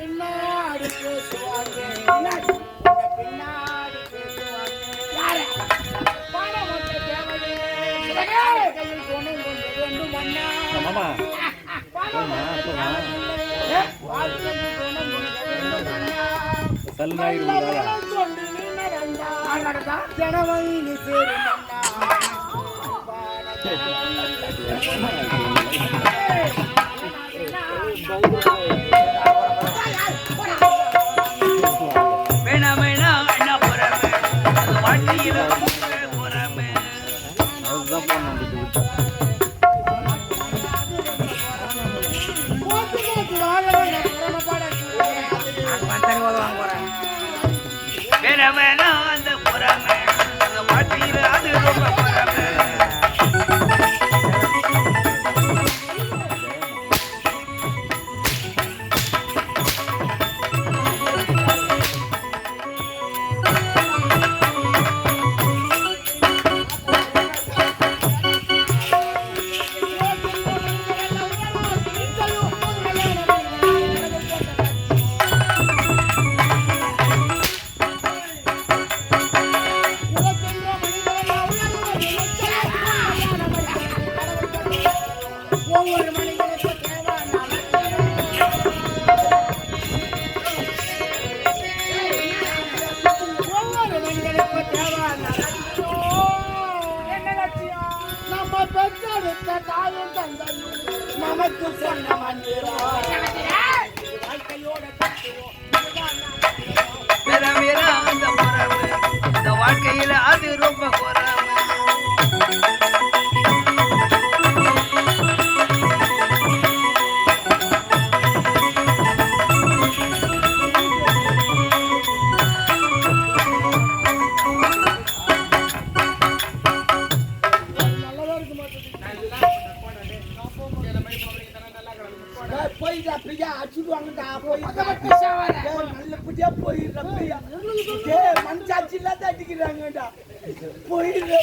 பின்னாடி பேசுவாங்க பின்னாடி பேசுவாங்க யாரு? பாடமற்ற தேவையே. சிவகே! கையில் துணை கொண்டு வேண்டும் அண்ணா மாமா. பாடமற்ற தேவையில்லை. வாழ்க்கையில் வேணாம் நமக்கு சொன்ன மந்திரம். வாழ்க்கையோட இந்த வாழ்க்கையில அது ரொம்ப போறாமே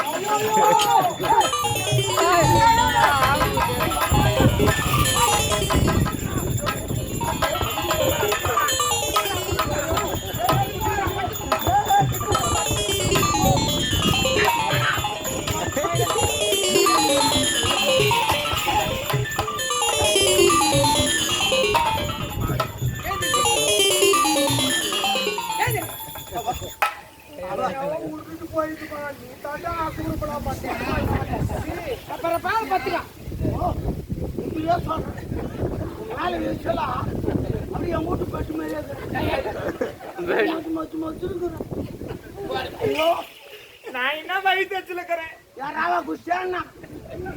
Oh, no, no, no. மேல என் வீட்டு பெட்டு மாதிரியே மொத்து மொத்து மொத்து இருக்கிறேன் ஐயோ நான் என்ன வயிற்று வச்சிருக்கிறேன்? யார் குடிச்சேன்னா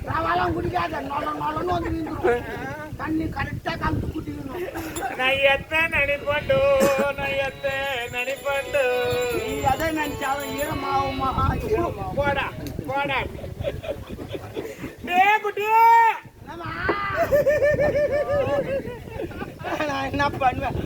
ராவாலாம் குடிக்காத நொல நொலன்னு வந்து நின்றுடும் தண்ணி கரெக்டாக காமிச்சு குடிக்கணும் நான் எத்த நினைப்பண்டு நான் எத்த நினைப்பண்டு நீ எதை நினைச்சாலும் ஈரமாகுமா போடா போடா. டே குட்டி. நான் என்ன பண்ணுவேன்?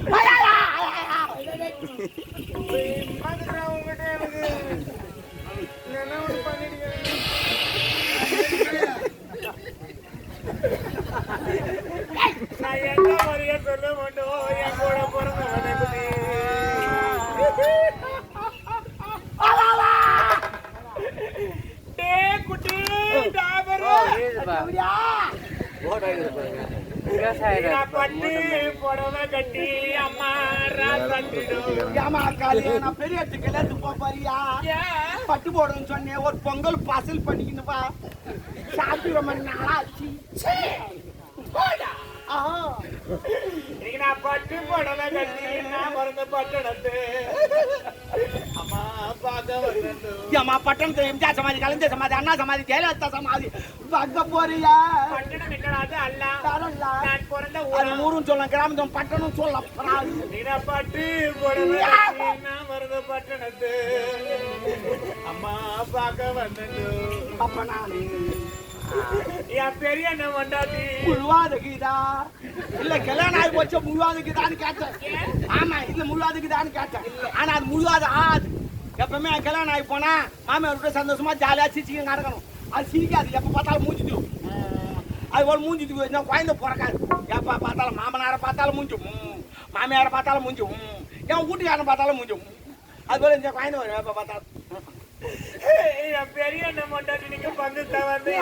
நான் பெரிய எல்லாத்துக்கும் போக போறியா? பட்டு போடணும்னு சொன்னேன். ஒரு பொங்கல் பாசல் பண்ணிக்கின்னு வா. சாப்பிடுற மாதிரி நாளாச்சு. நான் பட்டு புடவை கட்டி நான் மறந்து பட்டணத்து பட்டணத்துல எம்ஜிஆர் சமாதி கலைஞர் சமாதி அண்ணா சமாதி ஜெயலலிதா சமாதி. பார்க்க போறியா? பட்டணம் எங்கடாது அல்ல. நான் பிறந்த அது ஊரம் சொல்லலாம் கிராமம் பட்டணம் சொல்லலாம். நிலப்பட்டு வருது பட்டணத்து. அம்மா பார்க்க வந்தேன் அப்ப நானு. என் பெரிய அண்ணன் வண்டாட்டி முழுவாத கீதா இல்ல கல்யாணம் ஆகி போச்சு முழுவாத கீதான்னு கேட்டேன் ஆமா இல்ல முழுவாத கீதான்னு கேட்டேன். ஆனா அது முழுவாத ஆது எப்பவுமே கல்யாணம் ஆகி போனா மாமியார் விட்டு சந்தோஷமா ஜாலியா சிரிச்சுக்க நடக்கணும். அது சிரிக்காது. எப்ப பார்த்தாலும் மூஞ்சிட்டு. அது ஒரு மூஞ்சிட்டு வச்சா குழந்தை பிறக்காது. எப்ப பார்த்தாலும் மாமனாரை பார்த்தாலும் மூஞ்சி ம். மாமியாரை பார்த்தாலும் மூஞ்சி ம். என் வீட்டுக்காரனை பார்த்தாலும் மூஞ்சி ம். அது போல இந்த குழந்தை வரும். எப்ப பார்த்தாலும். பெரிய வண்டாட்டி நீங்க பங்கு தவறு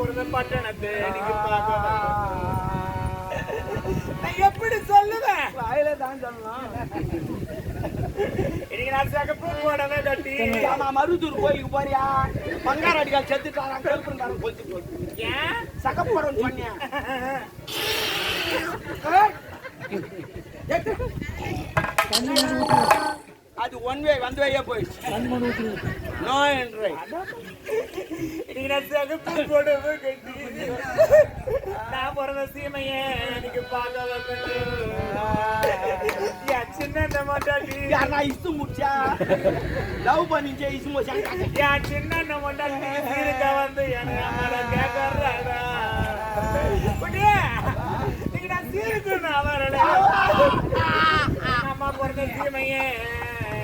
பிறந்த பட்டணத்தை நீங்க பார்க்க எப்படி சொல்லுவேன்? வாயில தான் சொல்லலாம் இன்னைக்கு நான் சகப்பு புடவை கட்டி ஆமா மருதூர் கோயிலுக்கு போறியா? பங்கார அடிகள் செத்துட்டாராம் கருப்புண்டாரும் கொளுத்து ஏன்? சகப்படம் சொன்னியா அது ஒன் வே வந்து வையே போயிடுச்சு. நோ என்ட்ரை சகப்பு புடவை கட்டி நான் பிறந்த சீமையே எனக்கு பார்க்க வந்தேன் சின்ன மாட்டாட்டி. யார் இசு முடிச்சா? லவ் பண்ணிச்சே இசு முடிச்சாங்க என் சின்ன மண்டாட்டி இருக்க வந்து எனக்கு அம்மால கேட்கறாடா புட்டியே இன்னைக்கு நான் சீருக்கு நான் வரல அம்மா பிறந்த சீமையே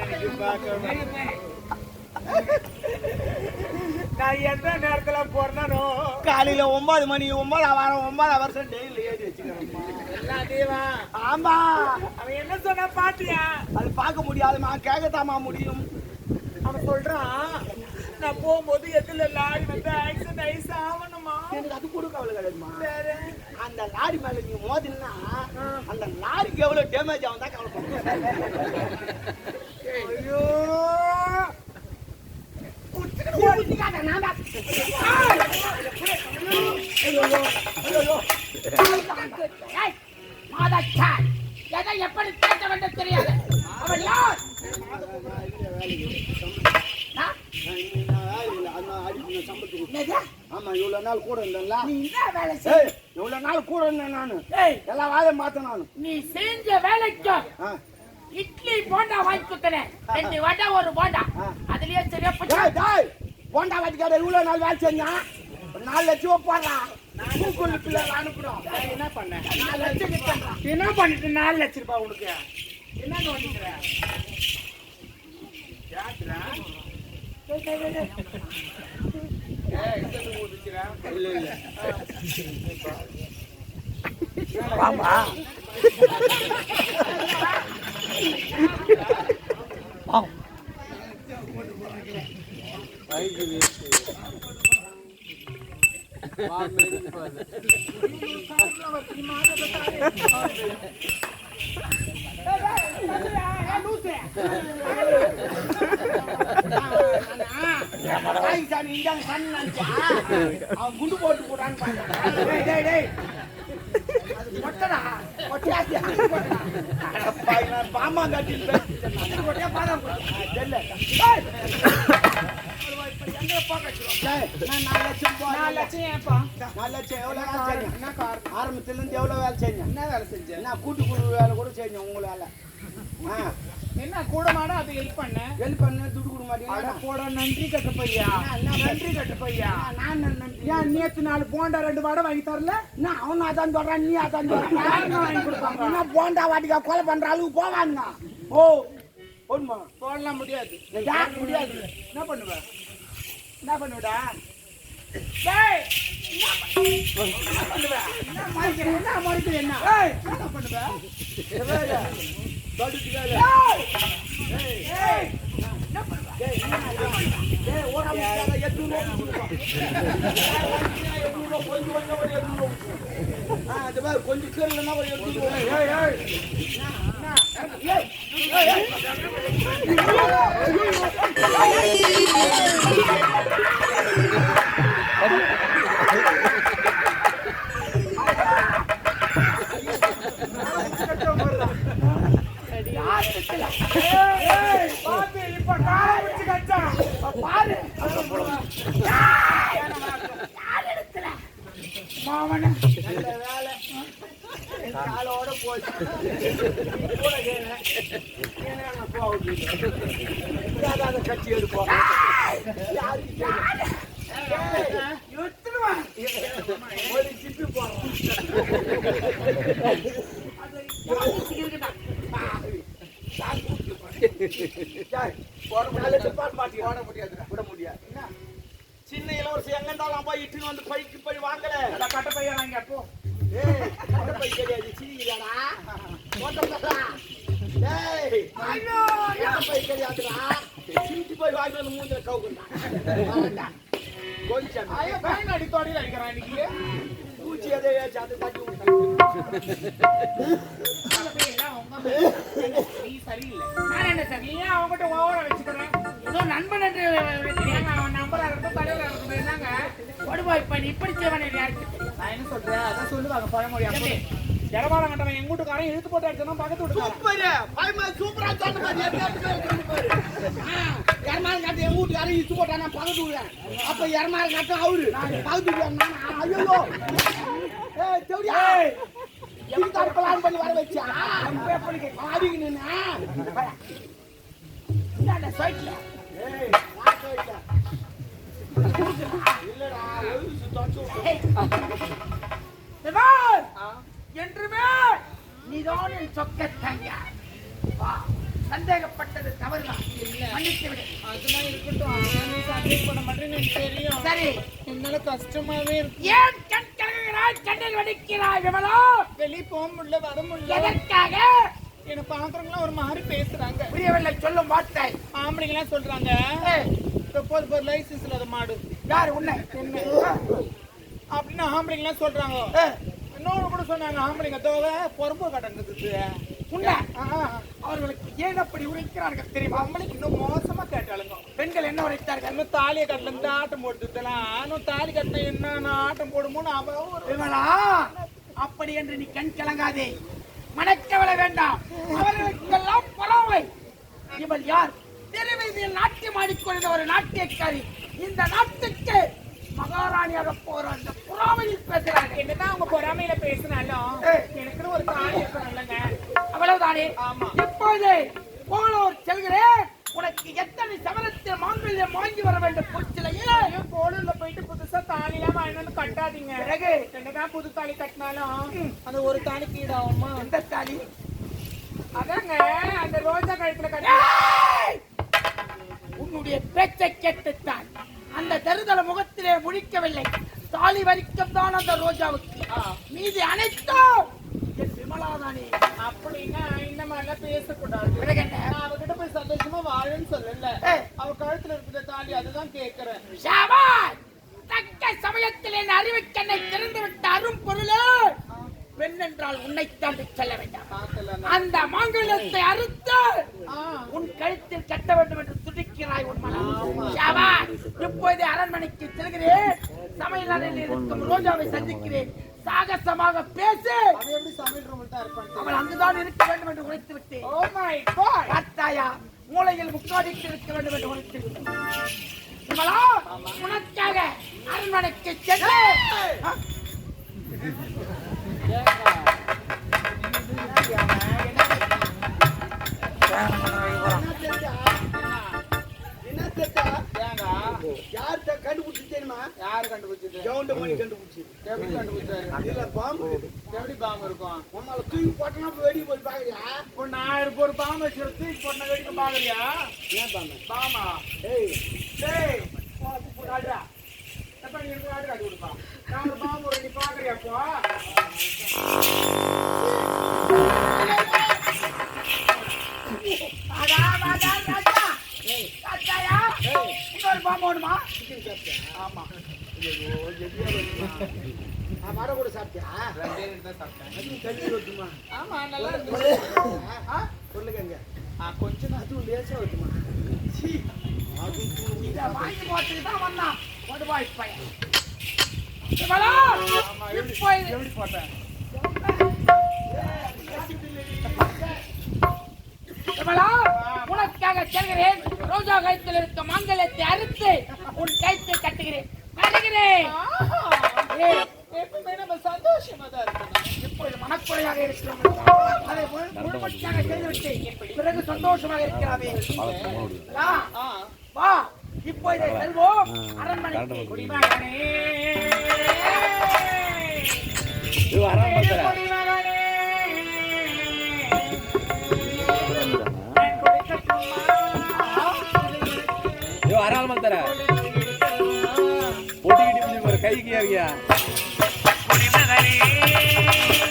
எனக்கு பார்க்க. நான் எந்த நேரத்துல பிறந்தனோ காலையில ஒன்பது மணி ஒன்பது வாரம் ஒன்பது வருஷம் டெய்லி ஏறி வச்சுக்கிறேன் ஆமா. அவன் என்ன சொன்னா பாட்டியா அது பார்க்க முடியாதுமா கேட்கத்தாமா முடியும். அவன் சொல்றான் நான் போகும்போது எதுல லாரி வந்து ஐஸ் ஆகணுமா? எனக்கு அது கூட கவலை கிடையாதுமா வேற? அந்த லாரி மேல நீ மோதினா அந்த லாரிக்கு எவ்வளவு டேமேஜ் ஆகும் தான் கவலைப்படுறேன் ஐயோ. எதை எப்படி பேச வேண்டும் தெரியாது அவன் யார்? ஆமா இவ்வளவு நாள் கூட ஏய், இவ்வளவு நாள் கூட இருந்தேன் நானு. எல்லா வேலையும் பார்த்தேன் நானு. நீ செஞ்ச வேலைக்கும் ஆ. இட்லி போண்டா வாங்கி கொடுத்தனேன் ரெண்டு வடை ஒரு போண்டா. அதுலயே சரியா போண்டா வாட்டிக்கார இவ்வளவு நாள் வேலை செஞ்சான் ஒரு நாலு லட்சம் போடுறான் கூக்குள்ள பிள்ளை அனுப்புறோம். நான் என்ன பண்ணேன் நாலு லட்சம் கிட்ட. என்ன பண்ணிட்டு நாலு லட்சம் ரூபாய் உனக்கு? என்ன நோண்டிக்கிற யாருடா? ஏய், இங்க ஊதுக்கிறா. இல்ல இல்ல தாய் சாமி இந்தாங்க கண்ணு நினைச்சா, அவன் குண்டு போட்டு போடான்னு பார்த்தேன். டேய், டேய், டேய். அது மொட்டைடா, மொட்டையாச்சு, அது மொட்டைடா. அடப்பா, இவன் கட்டிட்டு தெரியல. டேய். லட்சம் போடுறேன். நாலு லட்சம் ஏன்பா நாலு லட்சம் வேலை செஞ்சேன்? என்ன ஆரம்பத்துல இருந்து எவ்வளவு வேலை செஞ்சேன் என்ன வேலை செஞ்ச என்ன கூட்டுக்குழு வேலை கூட செஞ்சேன் உங்களால ஆ என்ன கூட மாட அது ஹெல்ப் பண்ண ஹெல்ப் பண்ண துட்டு கொடுக்க அட போட நன்றி கட்ட பையா என்ன நன்றி கட்ட பையா நான் நன்றி ஏன் நேத்து நாலு போண்டா ரெண்டு வடை வாங்கி தரல நான் அவனும் அதான் சொல்றான் நீ அதான் சொல்றான் வாங்கி கொடுப்பாங்க என்ன போண்டா வாட்டிக்கா கொலை பண்ற அளவுக்கு போவானுங்க ஓ போடுமா? போடலாம் முடியாது. முடியாது. என்ன பண்ணுவ? என்ன பண்ணுவடா? கொஞ்சம் கீழே Thank you. போட முடியாது டிபார்ட் மாட்டி போட விட முடியாது என்ன? சின்ன இளவரசி எங்க இருந்தாலும் போய் இட்டுன்னு வந்து பைக்கு போய் வாங்கல நல்லா கட்ட பையன் வாங்கி அப்போ ஏய், கட்ட பை கிடையாது சிரிக்கிறாடா டேய் ஐயோ கட்ட பை கிடையாதுடா சிரிச்சு போய் வாங்கி வந்து மூஞ்சில கவுக்குறா கொஞ்சம் ஐயோ பையன் அடி தோடியில் அடிக்கிறான் இன்னைக்கு பூச்சி எதை ஏச்சு அதை தட்டி விட்டு அந்த பையன் எல்லாம் உங்க மேல. நீ சரியில்லை நான் என்ன சரி ஏன் அவங்ககிட்ட ஓவரா வச்சுக்கிறேன் ஏதோ நண்பன் என்று வைக்கிறேன் அவன் நம்பரா இருக்கட்டும் தலைவரா இருக்கட்டும் என்னங்க கொடுவாய் நீ இப்படி செய்வனை யாருக்கு நான் என்ன சொல்றேன் அதான் சொல்லுவாங்க பழமொழி அப்படி ஜனபாலம் கண்டவன் எங்க வீட்டுக்காரன் இழுத்து போட்டு அடிச்சா பக்கத்து வீட்டுக்காரன் சூப்பர் பயமா சூப்பரா சொன்ன பாரு எப்படி பாரு எரமாறு காட்டு எங்க வீட்டுக்காரன் இச்சு போட்டானா பக்கத்து விடுறேன் அப்ப எரமாறு காட்டு அவரு பக்கத்து விடுறேன் ஐயோ ஏய் தேவடியா இதுக்கார பிளான் பண்ணி வர வச்சா? ஆடிக்கு நின்னா சைட்ல என்றுமே நீதான் என் சொக்க தங்கா சந்தேகப்பட்டது தவறுதான். மன்னித்து விடு. அதெல்லாம் இருக்கட்டும். நீ சந்தேகம் பண்ண மாட்டேன்னு எனக்கு தெரியும். சரி. என்னால கஷ்டமாவே இருக்கு. ஏன் கண் கலங்குகிறாய் கண்ணில் வடிக்கிறாய் விமலா. வெளியே போக முடியல வர முடியல. எதற்காக? என்ன பாக்குறவங்களாம் ஒரு மாதிரி பேசுறாங்க. புரியவில்லை சொல்லும் வார்த்தை. ஆம்பளைங்க எல்லாம் சொல்றாங்க. ஏய், இப்போ போது போது லைசன்ஸ் இல்லாத மாடு. யார் உன்னை? அப்படின்னு ஆம்பளைங்க எல்லாம் சொல்றாங்க இன்னொன்று கூட சொன்னாங்க ஆம்பளைங்க தோவை பொறுப்பு கட்டங்குது உன்னை அவர்களுக்கு ஏன் அப்படி உரைக்கிறார்கள் தெரியுமா? ஆம்பளைக்கு இன்னும் மோசமா கேட்டாளுங்க. பெண்கள் என்ன உரைத்தார்கள்? இன்னும் தாலியை கட்டல இந்த ஆட்டம் போட்டுலாம் இன்னும் தாலி கட்டின என்ன ஆட்டம் போடுமோன்னு அவ ஒரு விமலா அப்படி என்று நீ கண் கலங்காதே. மனக்கவலை வேண்டாம். அவர்களுக்கெல்லாம் பொறாமை இவள் யார்? திருவீதியில் நாட்டியம் ஆடிக்கொண்ட ஒரு நாட்டியக்காரி. இந்த நாட்டுக்கு மகாராணியாக போற அந்த பொறாமையில் பேசுகிறார்கள். என்னதான் அவங்க பொறாமையில பேசினாலும். எனக்குன்னு ஒரு தாலி இருக்கணும்லங்க அவ்வளவுதானே. இப்போது போலூர் செல்கிறேன். உனக்கு எத்தனை சவரத்தில் மாங்கல்யம் வாங்கி வர வேண்டும் பொருட்சிலையே ஐயோ போலூர்ல போயிட்டு புதுசா தாலி எல்லாம் வந்து கட்டாதீங்க. பிறகு? என்னதான் புது தாலி கட்டினாலும் அந்த ஒரு தாலி கீழாகுமா? எந்த தாலி? அதாங்க அந்த ரோஜா கழுத்துல கட்டி! உன்னுடைய பேச்சை கேட்டுத்தான். அந்த தருதல முகத்திலே முழிக்கவில்லை. தாலி வரிக்கும் தான் அந்த ரோஜாவுக்கு. மீதி அனைத்தும் விமலாதானே அப்படின்னா இந்த மாதிரிலாம் பேசக்கூடாது? நான் அவகிட்ட போய் சந்தோஷமா வாழன்னு சொல்லல. அவ கழுத்துல இருக்கிற தாலி அதுதான் கேக்குறேன்! தக்க சமயத்தில் என் அறிவுக்கண்ணை திறந்து விட்ட அரும் பொருளே! பெண் என்றால் உன்னை தாண்டி செல்ல வேண்டாம். அந்த மாங்கல்யத்தை அறுத்து உன் கழுத்தில் கட்ட வேண்டும் என்று துடிக்கிறாய் உன் மனம்! இப்போது அரண்மனைக்கு செல்கிறேன். சமையல் அறையில் இருக்கும் ரோஜாவை சந்திக்கிறேன். சாகசமாக பேசி. அவள் அங்குதான் இருக்க வேண்டும் என்று உரைத்து விட்டேன். ஓ மை காட் பார்த்தாயா மூளையில் முக்காடிட்டு இருக்க வேண்டும் என்று உரைத்து விட்டேன். உனக்காக அரண்மனைக்கு சென்று. ஆ, யார்கிட்ட கண்டுபிடிச்சு தெரியுமா? யாரு கண்டுபிடிச்சது கவுண்ட மணி கண்டுபிடிச்சு? எப்படி கண்டுபிடிச்சாரு? இதுல பாம்பு எப்படி பாம்பு இருக்கும்? உன்னால தூக்கி போட்டனா வெடி போய் பாக்குறியா? ஒரு ஆயிரம் ஒரு பாம்பு வச்சு தூக்கி போட்ட வேடிக்கை பாக்குறியா? ஏன் பாம்பு? பாமா ஏய். டேய் ஆடுறா எப்ப நீ இருக்கு ஆடு காட்டி கொடுப்பா? நான் ஒரு பாம்பு ஒரு நீ பாக்குறியா ராஜா. பார்த்தாயா? இன்னொரு பாம்பு வேணுமா? ஆமா. நான் கூட சாப்பிட்டியா? சாப்பிட்டேன் ஆமா நல்லா இருந்துச்சு சொல்லுங்க கொஞ்சம் அதுவும் லேசா இதை வாங்கி தான் வந்தான். பையன். எப்படி போட்டேன் உனக்காக செல்கிறேன் ரோஜா கழுத்தில் இருக்க மாங்கல்யத்தை அறுத்து உன் கழுத்தை கட்டுகிறேன். இப்பொழுது மனக்குறையாக இருக்கிறோம். அதை முழு- முழுமையாக செய்துவிட்டு பிறகு சந்தோஷமாக இருக்கிறாவே வா. இப்பொழுது செல்வோம். அரண்மனைக்கு பொட்டிக்கிட்டு இப்படி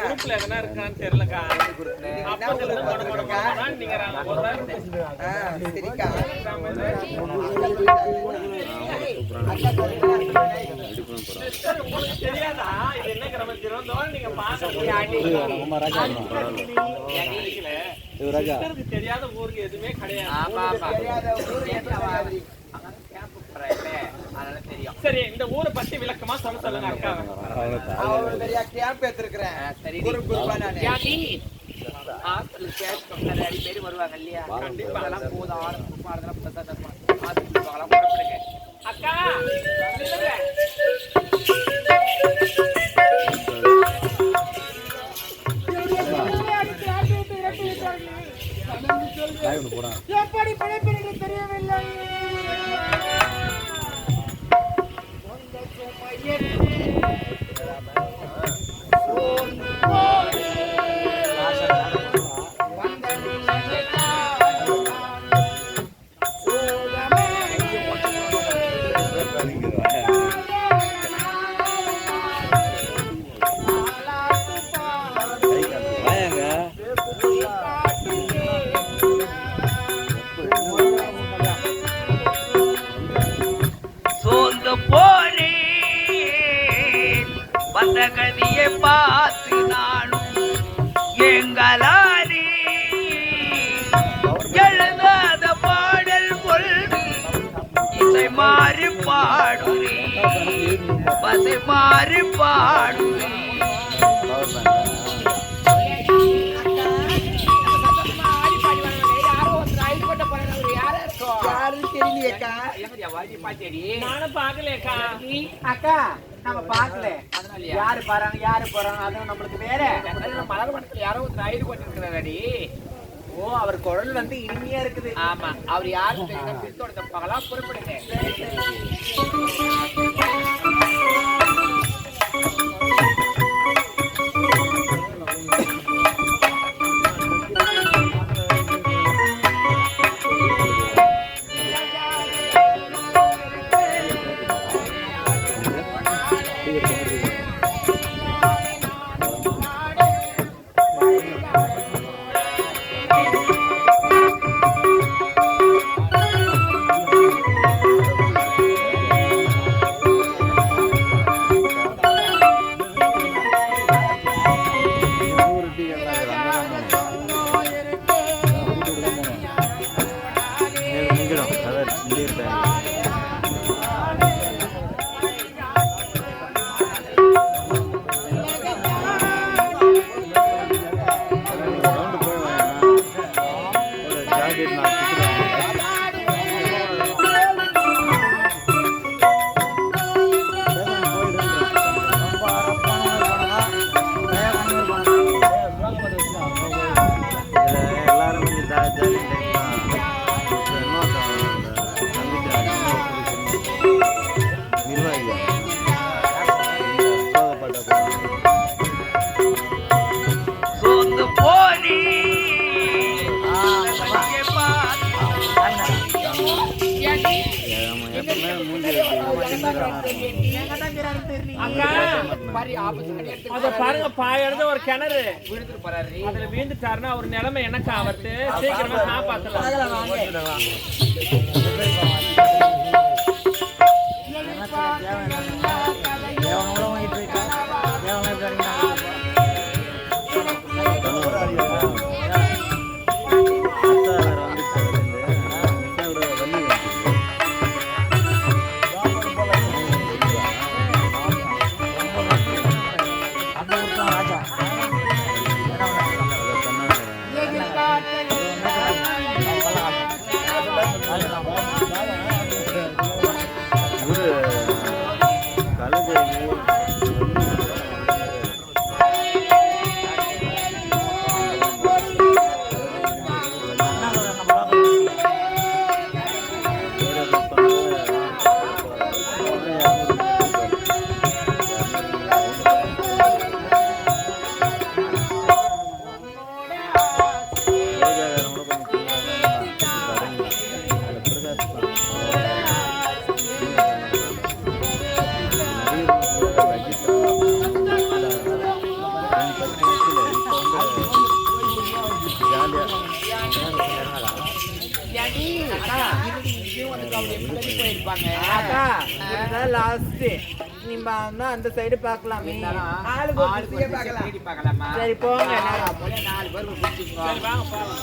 குரூப்ல எதனா இருக்கான்னு தெரியலக்கா தெரியாதா இது என்ன நீங்க பாக்க தெரியாத ஊருக்கு எதுவுமே கிடையாது சரி இந்த ஊரை பத்தி விளக்கமா சொல்ல சொல்லுங்க அக்கா. அவரு சரி குரு குருவா கேஷ் பக்கத்துல பேர் வருவாங்க இல்லையா? கண்டிப்பா அதெல்லாம் போது ஆரம்பம் பாடுறதெல்லாம் பிரசாதம் ஹாஸ்டல் போகலாம் அக்கா பாடுறேன் பசை மாறி பாடுறேன் யாருன்னு தெரியலையேக்கா நானும் பாக்கலையேக்கா அக்கா நம்ம பாக்கல யாரு பாறாங்க யாரு போறாங்க அதுவும் நம்மளுக்கு வேற. மலர் மனத்துல யாரோ ஒரு ஐடு கொண்டிருக்கிறாடி ஓ அவர் குரல் வந்து இனிமையா இருக்குது. ஆமா அவர் யாரும் தெரியல. பித்தோட பகலாம் குறிப்பிடுங்க நிலைமை என்னக்கா அவர்த்து சீக்கிரமா காப்பாத்தலாம். நீங்க அந்த சைடு பார்க்கலாமே ஆளுக்கு ஒரு பார்க்கலாம் சரி போங்க சரி வாங்க போலாம்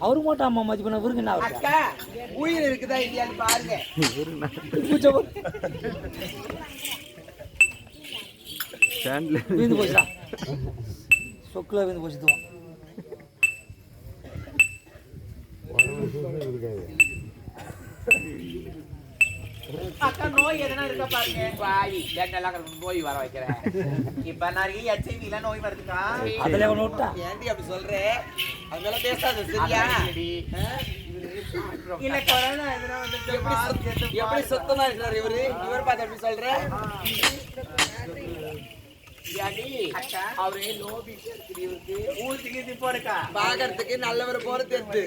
அவரு மட்டும் அம்மா மதிப்பு பண்ண விருங்க என்ன அக்கா உயிர் இருக்குதா இல்லையான்னு பாருங்க. ஸ்டாண்ட்ல விழுந்து போச்சுடா சொக்கில் விழுந்து போச்சு நோய் எதனா நோய் வர வைக்கிறேன். இப்ப நிறைய நோய் வருதுக்கா. அதுல அதெல்லாம் பேசாது சரியா? எப்படி சுத்தமா இருக்கிறார் இவர்? பார்த்து எப்படி சொல்றேன் அவரு லோபி இருக்குது இவருக்கு ஊசி கீசி போடுக்கா பாக்கிறதுக்கு நல்லவர் போல தெரியுது.